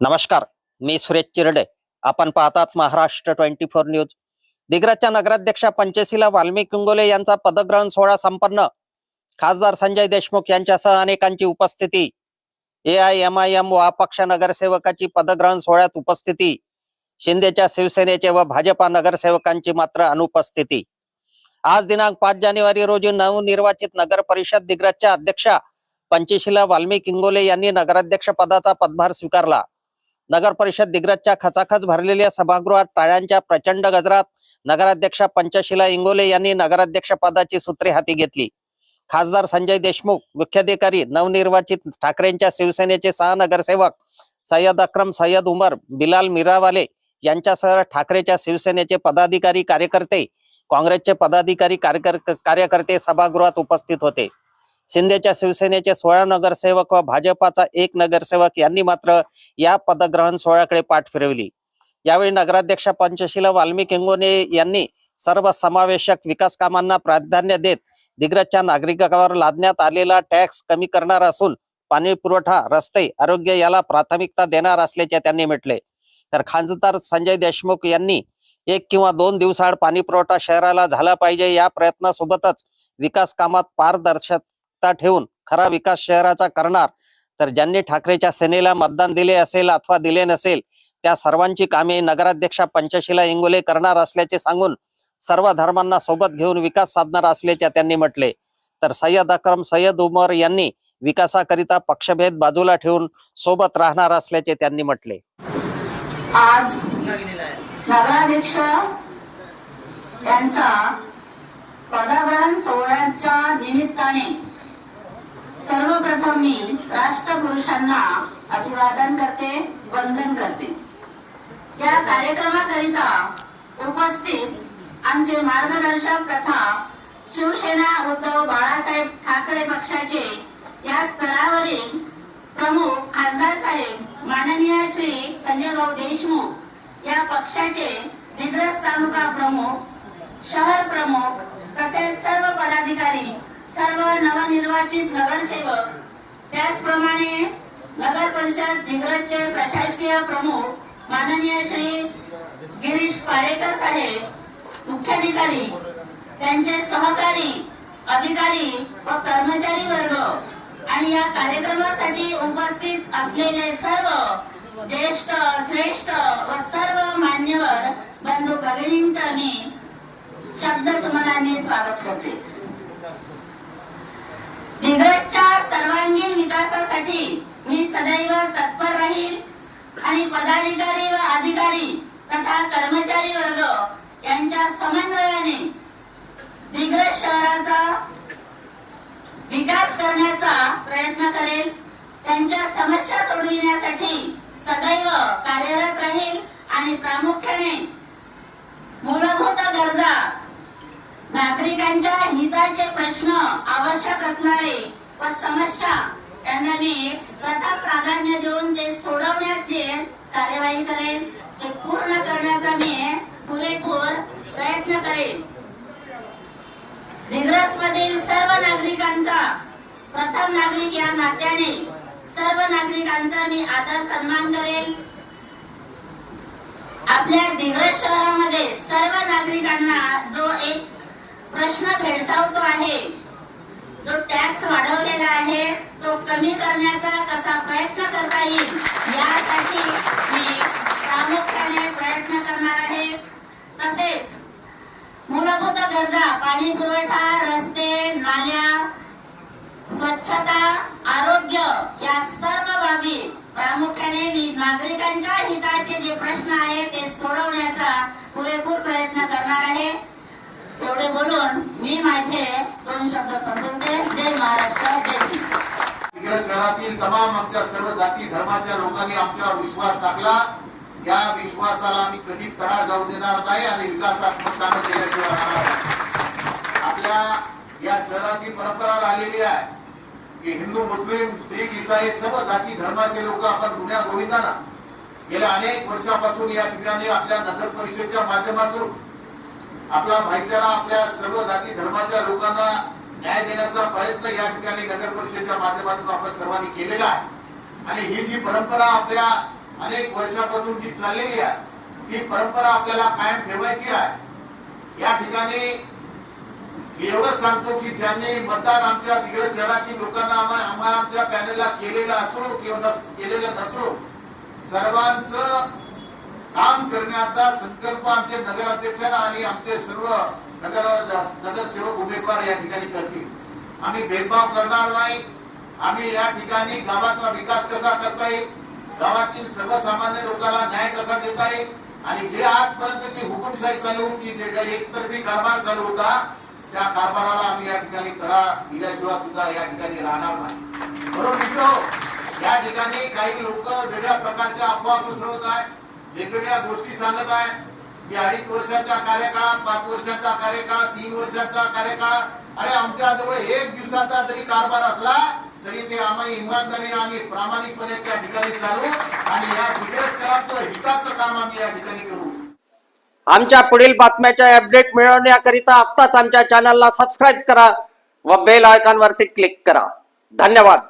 नमस्कार मी सुरेश चिरडे. आपण पाहतात महाराष्ट्र ट्वेंटी फोर न्यूज. दिग्रजच्या नगराध्यक्षा पंचशीला वाल्मिक इंगोले यांचा पदग्रहण सोहळा संपन्न. खासदार संजय देशमुख यांच्यासह अनेकांची उपस्थिती. A I M I M व अपक्ष नगरसेवकाची पदग्रहण सोहळ्यात उपस्थिती. शिंदेच्या शिवसेनेचे व भाजपा नगरसेवकांची मात्र अनुपस्थिती. आज दिनांक पाच जानेवारी रोजी नवनिर्वाचित नगर परिषद दिग्रजच्या अध्यक्षा पंचशीला वाल्मिक इंगोले यांनी नगराध्यक्ष पदाचा पदभार स्वीकारला. नगर परिषद दिग्रजच्या खचाखच भरलेल्या सभागृहात टाळ्यांच्या प्रचंड गजरात नगराध्यक्षा पंचशीला इंगोले यांनी नगराध्यक्ष पदाची सूत्रे हाती घेतली. खासदार संजय देशमुख मुख्याधिकारी नवनिर्वाचित ठाकरेंच्या शिवसेनेचे सहा नगरसेवक सय्यद अक्रम सय्यद उमर बिलाल मिरावाले यांच्यासह ठाकरेच्या शिवसेनेचे पदाधिकारी कार्यकर्ते काँग्रेसचे पदाधिकारी कार्यकर्ते सभागृहात उपस्थित होते. शिंदेच्या शिवसेनेचे सोळा नगरसेवक व भाजपाचा एक नगरसेवक यांनी मात्र या पदग्रहण सोहळ्याकडे पाठ फिरवली. यावेळी नगराध्यक्ष पंचशीला वाल्मिक यांनी सर्व समावेशक विकास कामांना प्राधान्य देत दिग्रजच्या नागरिकांवर लादण्यात आलेला टॅक्स कमी करणार असून पाणी पुरवठा रस्ते आरोग्य याला प्राथमिकता देणार असल्याचे त्यांनी म्हटले. तर खासदार संजय देशमुख यांनी एक किंवा दोन दिवसाआड पाणी पुरवठा शहराला झाला पाहिजे या प्रयत्नासोबतच विकास कामात एकता ठेवून खरा विकास शहराचा करणार तर ज्यांनी ठाकरेच्या सेनेला मतदान दिले असेल अथवा दिले नसेल त्या सर्वांची कामे नगराध्यक्षा पंचशीला इंगोले करणार असल्याचे सांगून सर्व धर्मांना सोबत घेऊन विकास साधणार असल्याचे त्यांनी म्हटले. तर सय्यद अक्रम सय्यद उमर यांनी विकासाकरिता पक्षभेद बाजूला ठेवून सोबत राहणार असल्याचे त्यांनी म्हटले. आज नगराध्यक्ष यांचा पदग्रहण सोहळ्याच्या निमित्ताने सर्वप्रथम मी राष्ट्रपुरुषांना अभिवादन करते वंदन करते. या कार्यक्रमाकरिता उपस्थित आमचे मार्गदर्शक तथा शिवसेना उद्धव बाळासाहेब ठाकरे पक्षाचे या स्तरावरील प्रमुख खासदार साहेब माननीय श्री संजय भाऊ देशमुख या पक्षाचे दिग्रस तालुका प्रमुख शहर प्रमुख तसेच सर्व पदाधिकारी सर्व नवनिर्वाचित नगरसेवक त्याचप्रमाणे नगर परिषद दिग्रजचे प्रशासकीय प्रमुख माननीय श्री गिरीश पारेकर साहेब मुख्याधिकारी त्यांचे सहकारी अधिकारी व कर्मचारी वर्ग आणि या कार्यक्रमासाठी उपस्थित असलेले सर्व ज्येष्ठ श्रेष्ठ व सर्व मान्यवर बंधू भगिनींचा मी शब्द सुमनांनी स्वागत करते. दिग्रजच्या करण्यासाठी मी सदैव तत्पर राहील. आणि पदाधिकारी व अधिकारी तथा कर्मचारी वर्ग यांच्या समन्वयाने दिग्रज शहराचा विकास करण्याचा प्रयत्न करेल. त्यांच्या समस्या सोडविण्यासाठी सदैव कार्यरत राहील. आणि प्रामुख्याने मूलभूत गरजा नागरिकांच्या हिताचे प्रश्न आवश्यक असणारे व समस्या त्यांना मी प्रथम प्राधान्य देऊन ते सोडवण्यास जे कार्यवाही करेल ते पूर्ण करण्याचा मी पुरेपूर प्रयत्न करेल. दिग्रस मधील सर्व नागरिकांचा प्रथम नागरिक या नात्याने सर्व नागरिकांचा मी आदर सन्मान करेल. आपल्या दिग्रस शहरामध्ये सर्व नागरिकांना जो एक प्रश्न भेडसावतो आहे जो टॅक्स वाढवलेला आहे तो कमी करण्याचा कसा प्रयत्न करता येईल यासाठी मी प्रामुख्याने प्रयत्न करणार आहे. तसेच मूलभूत गरजा पाणी पुरवठा रस्ते नाल्या स्वच्छता आरोग्य या सर्व बाबी प्रामुख्याने मी नागरिकांच्या हिताचे जे प्रश्न आहे ते सोडवण्याचा पुरेपूर प्रयत्न करणार आहे. एवढे बोलून मी माझे दोन शब्द संपवते जय महाराष्ट्र जय हिंद शहरातील तमाम आमच्या सर्व जाती धर्माच्या लोकांनी आमच्यावर विश्वास टाकला. या विश्वासाला आम्ही कधी तडा जाऊ देणार नाही आणि विकासात्मक कामं केल्याशिवाय आपल्या या शहराची परंपरा राहिलेली आहे की हिंदू मुस्लिम शीख इसाई सर्व जाती धर्माचे लोक आपण गुन्ह्या गोविंदाना गेल्या अनेक वर्षापासून या ठिकाणी आपल्या नगर परिषदेच्या माध्यमातून आपला भाईचारा आपल्या सर्व जाती धर्माच्या लोकांना न्याय देण्याचा प्रयत्न या ठिकाणी नगर परिषदेच्या माध्यमातून आपण सर्वांनी केलेला आहे. आणि ही जी परंपरा आपल्या अनेक वर्षापासून जी चाललेली आहे ती परंपरा आपल्याला कायम ठेवायची आहे. या ठिकाणी मी एवढंच सांगतो की ज्यांनी मतदान आमच्या तिकडे शहरातील लोकांना आम्हाला आम्हा आमच्या पॅनलला केलेलं असो किंवा केलेलं नसो सर्वांचं काम करण्याचा संकल्प आमचे नगराध्यक्षांना आणि आमचे सर्व नगर नगरसेवक उमेदवार या ठिकाणी करतील. आम्ही भेदभाव करणार नाही. आम्ही या ठिकाणी गावाचा विकास कसा करता येईल? गावातील सर्वसामान्य लोकांना न्याय कसा देता येईल? आणि जे आजपर्यंत जी हुकुमशाही चालू होती जे काही एकतर्फी कारभार चालू होता त्या कारभाराला आम्ही या ठिकाणी तडा दिल्याशिवाय सुद्धा या ठिकाणी राहणार नाही. बरोबर मित्र हो? या ठिकाणी काही लोक वेगळ्या प्रकारच्या अफवा पसरवत आहे वेगवेगळ्या गोष्टी सांगत आहे मी अडीच वर्षाचा कार्यकाळ पाच वर्षाचा कार्यकाळ तीन वर्षाचा कार्यकाळ. अरे आमच्या जवळ एक दिवसाचा जरी कारभार असला तरी ते आम्ही इमानदारी आणि प्रामाणिकपणे त्या ठिकाणी चालू आणि या दिग्रसकरांचं हिताचं काम आम्ही या ठिकाणी करू. आमच्या पुढील बातम्याच्या अपडेट मिळवण्याकरिता आत्ताच आमच्या चॅनलला सबस्क्राईब करा व बेल आयकॉनवरती क्लिक करा. धन्यवाद.